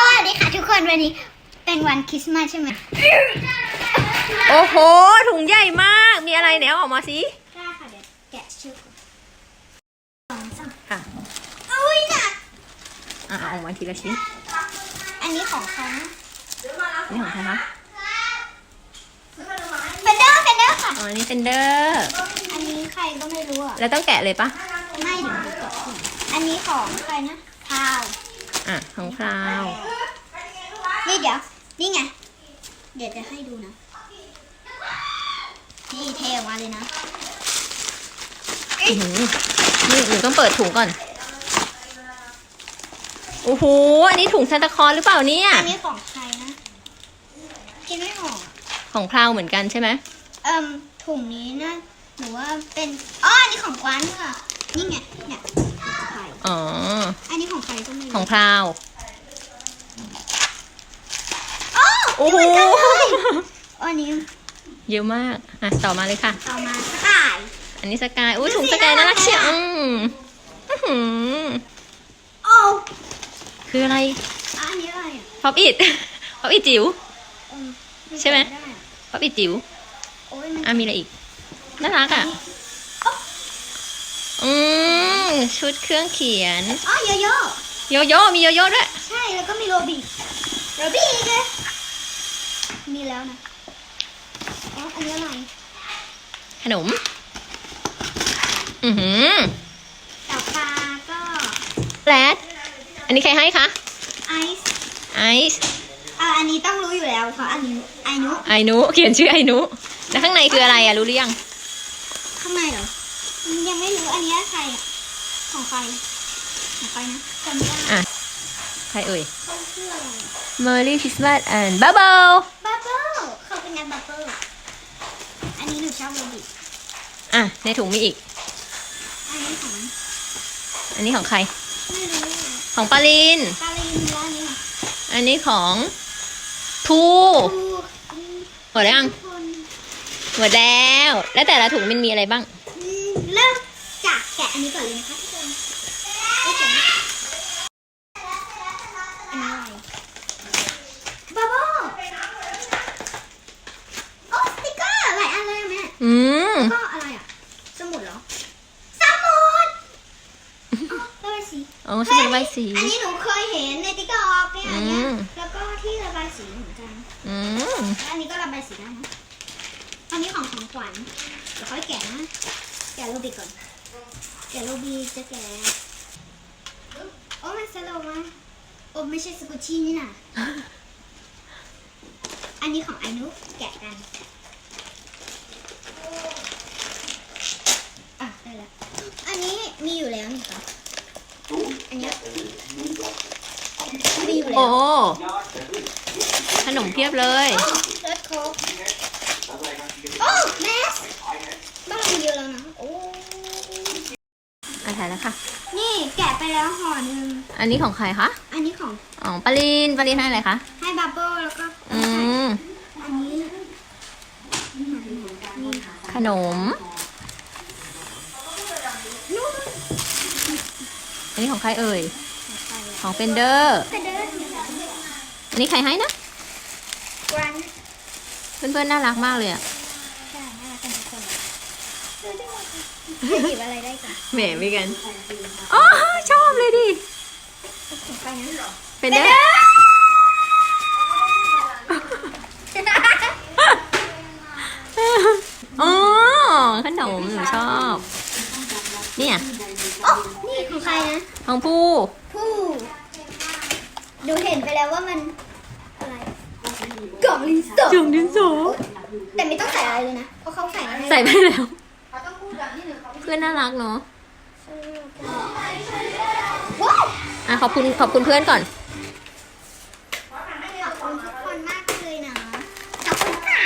สวัสดีค่ะทุกคนวันนี้เป็นวันคริสต์มาสใช่ไหมโอ้โห ถุงใหญ่มาก มีอะไรเนี่ยเอาออกมาสิได้ค่ะเดี๋ยวแกะชื่อก่อนสองสามค่ะอุ้ยหนักอะเอาออกมาทีละชิ้น อันนี้ของเขานะนี่ของใครคะเฟนเดอร์เฟนเดอร์ค่ะ อ๋ออันนี่เซนเดอร์ อันนี้ใครก็ไม่รู้อะแล้วต้องแกะเลยปะไม่เดี๋ยวจะแกะก่อนอันนี้ของใครนะพาว อะของคราว นี่เดี๋ยว นี่ไง เดี๋ยวจะให้ดูนะ นี่เทออกมาเลยนะ อื้อหือนี่หนูต้องเปิดถุงก่อน โอ้โห อันนี้ถุงซานตาคลอสหรือเปล่าเนี่ย อันนี้ของใครนะ คิดไม่ออก ของคราวเหมือนกันใช่ไหมเอิ่มถุงนี้นะหนูว่าเป็น อ๋อ อันนี้ของกวานค่ะ นี่ไง เนี่ยของใคร อ๋อ อันนี้ของใครก็ไม่รู้ของคราว โอ้โอ้โหเหมือนกันเลยอ๋ออันนี้เยอะมาก อะ ต่อมาเลยค่ะเอามาก่าย อันนี้สกาย อุ้ยถุงสกายน่ารักเชียวอืมอื้อหือโอ้คืออะไรอันนี้อะไรอะป๊อปอิดป๊อปอิดจิ๋ว เอิ่มใช่ไหม ด้อะป๊อปอิดจิ๋ว โอ้ยมัน อะมีอะไรอีก น่ารักอะ อืม ชุดเครื่องเขียน อ๋อโยโย่โยโย่มีโยโย่ด้วย ใช่แล้วก็มีโรบิโรบิอีกเลยมีแล้วนะอ๋ออันนี้อะไรขนม อือหือต่อปลาก็แรดอันนี้ใครให้คะ ไอซ์ ไอซ์อ่าอันนี้ต้องรู้อยู่แล้วเพราะอันนี้ไอนุไอนุเขียนชื่อไอนุแล้วข้างในคืออะไรอะรู้หรือยัง ข้างในเหรอ ยังไม่รู้อันนี้ใครอะ ของใครของใครนะจำไม่ได้อะ ใครเอ่ย เขาชื่ออะไร Merry Christmas and Bubble บับเบิ้ลเขาเป็นงานบับเบิ้ลอันนี้หนูชอบโรบิอะ ในถุงมีอีก อันนี้ของอันนี้ของใคร ไม่รู้ของปาลิน ปาลินแล้วอันนี้ของอันนี้ของทูครูหมดแล้วยังคนหมดแล้ว แล้วแต่ละถุงมันมีอะไรบ้าง อืมเริ่มจากแกะอันนี้ก่อนเลยนะคะทุกคนโอเคอันนี้อะไรบับเบิ้ลโอ้สติกเกอร์หลายอันเลยอะแม่ อืม ก็อะไรอะ สมุดเหรอ สมุดอ๋อระบายสี โอ้สมุดระบายสี อันนี้หนูเคยเห็นในติ๊กต็อกเนี่ยอันเนี้ยอืม แล้วก็ที่ระบายสีเหมือนกัน อืมแล้วอันนี้ก็ระบายสีได้นะอันนี้ของของขวัญเดี๋ยวค่อยแกะนะ แกะโรบีก่อน แกะโรบีจะแกะ โอ้มันสโลว์มากโอ้ไม่ใช่สกุชชี่นี่นะ อันนี้ของไอนุแกะกัน อะได้แล้ว อันนี้มีอยู่แล้วนี่ค่ะอันเนี้ย มีอยู่แล้โอ้วขนมเพียบเลยรสโค้กโอ้แมสบ้านเรามีเยอะแล้วนะโอ้อะถ่ายแล้วค่ะ นี่แกะไปแล้วห่อหนึ่งอันนี้ของใครคะ อันนี้ของอ๋อปาลินปาลินให้อะไรคะ ให้บับเบิ้ลแล้วก็อืม อันนี้ขนมนู่นอันนี้ของใครเอ่ย ของเฟนเดอร์ไปเดินอั นนี้ใครให้นะกวนเพื่อนๆน่ารักมากเลยอะใช่น่ารักกันทุกคนจะหยิบอะไรได้กันแหมมีกันอ๋อชอบเลยดิถึงไปนะเฟนเดอร์อ๋อขนมหนูชอบ เนี่ยโอ้นี่ของใครนะ ของผู้ผู้ดูเห็นไปแล้วว่ามันอะไร กล่องลิ้นสอจุ่มดินสอแต่ไม่ต้องใส่อะไรเลยนะ เพราะเขาใส่ใส่ไปแล้ว เพื่อนน่ารักเนาะอะขอบคุณขอบคุณเพื่อนก่อน ขอบคุณทุกคนมากเลยนะขอบคุณค่ะ